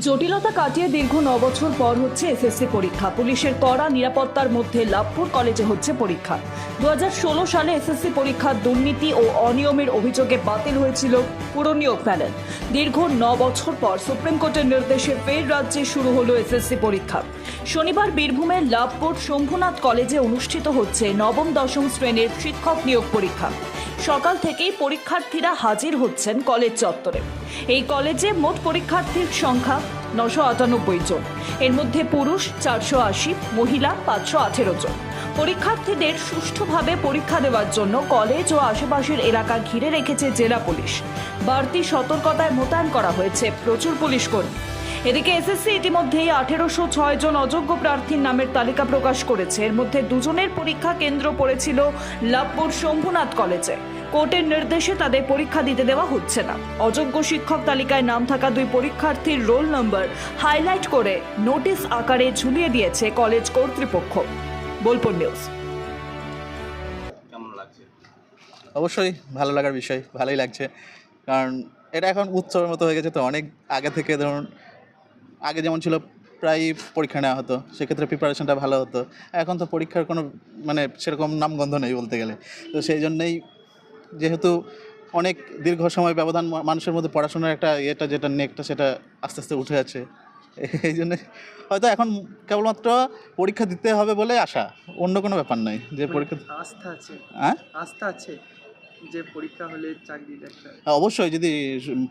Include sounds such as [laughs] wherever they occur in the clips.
জটিলতা কাটিয়ে দীর্ঘ ন বছর পর হচ্ছে এসএসসি পরীক্ষা। পুলিশের কড়া নিরাপত্তার মধ্যে লাভপুর কলেজে হচ্ছে পরীক্ষা। দু হাজার ষোলো সালে এসএসসি পরীক্ষার দুর্নীতি ও অনিয়মের অভিযোগে বাতিল হয়েছিল পুরনিয়োগ প্যানেল। দীর্ঘ ন বছর পর সুপ্রিম কোর্টের নির্দেশে ফের রাজ্যে শুরু হলো এসএসসি পরীক্ষা। শনিবার বীরভূমের লাভপুর শম্ভুনাথ কলেজে অনুষ্ঠিত হচ্ছে নবম দশম শ্রেণির শিক্ষক নিয়োগ পরীক্ষা। সকাল থেকেই পরীক্ষার্থীরা হাজির হচ্ছেন কলেজ চত্বরে। এই কলেজে মোট পরীক্ষার্থীর সংখ্যা নশো আটানব্বই জন। এর মধ্যে পুরুষ চারশো আশি, মহিলা পাঁচশো আঠেরো জন। পরীক্ষার্থীদের সুষ্ঠুভাবে পরীক্ষা দেওয়ার জন্য কলেজ ও আশেপাশের এলাকা ঘিরে রেখেছে জেলা পুলিশ। বাড়তি সতর্কতায় মোতায়েন করা হয়েছে প্রচুর পুলিশ কর্মী। এদিকে এসএসসি ইতিমধ্যেই আঠেরোশো ছয় জন অযোগ্য প্রার্থীর নামের তালিকা প্রকাশ করেছে। এর মধ্যে দুজনের পরীক্ষা কেন্দ্র পড়েছিল লাভপুর শম্ভুনাথ কলেজে। কোর্টের নির্দেশে তাদের পরীক্ষা দিতে দেওয়া হচ্ছে না। অযোগ্য শিক্ষক তালিকায় নাম থাকা দুই পরীক্ষার্থীর রোল নম্বর হাইলাইট করে নোটিশ আকারে ঝুলিয়ে দিয়েছে কলেজ কর্তৃপক্ষ। বোলপুর নিউজ। লাগছে? অবশ্যই ভালো লাগার বিষয় ভালোই লাগছে। কারণ এটা এখন উৎসবের মতো হয়ে গেছে তো অনেক আগে থেকে ধরুন আগে যেমন ছিল প্রায় পরীক্ষা নেওয়া হতো সেক্ষেত্রে প্রিপারেশনটা ভালো হতো। এখন তো পরীক্ষার কোনো মানে সেরকম নামগন্ধ নেই বলতে গেলে। তো সেই জন্যই যেহেতু অনেক দীর্ঘ সময় ব্যবধান মানুষের মধ্যে পড়াশোনার একটা ইয়েটা যেটা নেকটা সেটা আস্তে আস্তে উঠে আছে [laughs] এই জন্য হয়তো এখন কেবলমাত্র পরীক্ষা দিতে হবে বলে আশা অন্য কোনো ব্যাপার নয় যে পরীক্ষা আস্থা আছে। হ্যাঁ? আস্থা আছে যে পরীক্ষা হলে একটা হ্যাঁ, অবশ্যই যদি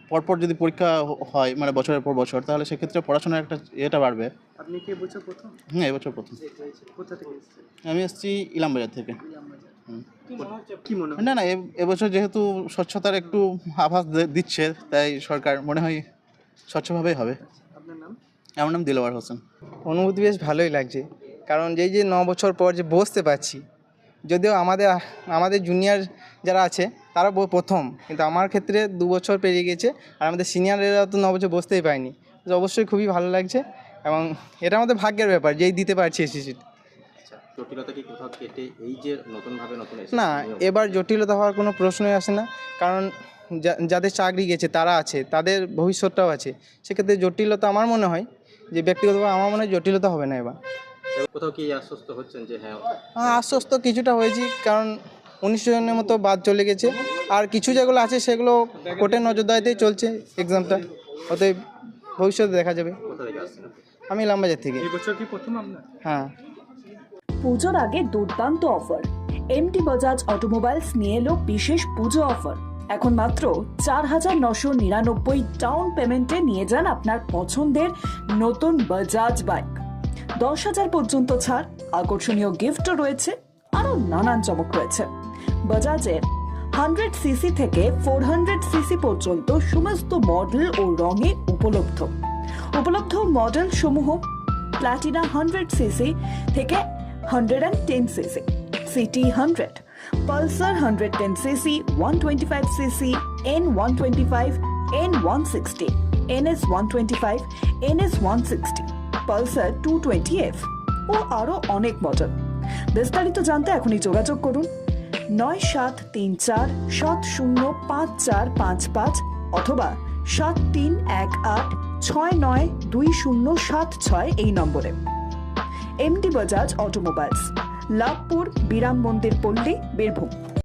পরপর যদি পরীক্ষা হয় মানে বছরের পর বছর তাহলে সেক্ষেত্রে পড়াশোনার একটা ইয়েটা বাড়বে। আপনি কি বছর প্রথম? হুম এবছর প্রথম। কোথা থেকে আমি এসেছি ইলামবাজার থেকে। ইলামবাজার। না না এ- এবছর যেহেতু স্বচ্ছতার একটু আভাস দিচ্ছে তাই সরকার মনে হয় স্বচ্ছভাবেই হবে। আমার নাম দিলওয়ার হোসেন। অনুভূতি বেশ ভালোই লাগছে। কারণ যেই যে ন বছর পর যে বসতে পারছি যদিও আমাদের আমাদের জুনিয়র যারা আছে তারা ব- প্রথম। কিন্তু আমার ক্ষেত্রে দু বছর পেরিয়ে গেছে আর আমাদের সিনিয়ররা তো ন বছর বসতেই পায়নি অবশ্যই খুবই ভালো লাগছে এবং এটা আমাদের ভাগ্যের ব্যাপার যেই দিতে পারছি আচ্ছা জটিলতা কি কোথাও কেটে এই যে নতুনভাবে নতুন না এবার জটিলতা হওয়ার কোনো প্রশ্নই আসে না কারণ যাদের চাকরি গেছে তারা আছে তাদের ভবিষ্যৎটাও আছে। সেক্ষেত্রে জটিলতা আমার মনে হয় যে ব্যক্তিগতভাবে আমার মনে হয় জটিলতা হবে না এবার। কোথাও কি আশ্বস্ত হচ্ছেন যে হ্যাঁ হ্যাঁ আশ্বস্ত কিছুটা হয়েছি কারণ উনিশশো জনের মতো বাদ চলে গেছে। আর কিছু যেগুলো আছে সেগুলো কোর্টের নজরদারিতেই চলছে এক্সামটা অতএব ভবিষ্যতে দেখা যাবে। আমি লাম্বাজার থেকে। এই বছর কি প্রথম আপনার? হ্যাঁ। পুজোর আগে দুর্দান্ত অফার। এমটি বাজাজ অটোমোবাইলস নিয়ে এলো বিশেষ পুজো অফার। এখন মাত্র চার হাজার নশো নিরানব্বই ডাউন পেমেন্টে নিয়ে যান আপনার পছন্দের নতুন বাজাজ বাইক দশ হাজার পর্যন্ত ছাড়, আকর্ষণীয় গিফটও রয়েছে, আরও নানান চমক রয়েছে। বাজাজের হান্ড্রেড সিসি থেকে ফোর হান্ড্রেড সিসি পর্যন্ত সমস্ত মডেল ও রঙে উপলব্ধ। উপলব্ধ মডেল সমূহ প্লাটিনা হান্ড্রেড সিসি থেকে hundred and ten CC CT hundred Pulsar hundred ten CC one twenty five CC N one twenty five N one sixty one twenty five N S one sixty Pulsar two twenty F ও আরও অনেক model বিস্তারিত জানতে এখনই যোগাযোগ করুন। নয় সাত তিন চার সাত শূন্য পাঁচ চার পাঁচ পাঁচ অথবা সাত তিন এক আট ছয় নয় দুই শূন্য সাত ছয় এই নম্বরে। এমডি বাজাজ অটোমোবাইলস লাভপুর বিরাম মন্দির পল্লী বীরভূম।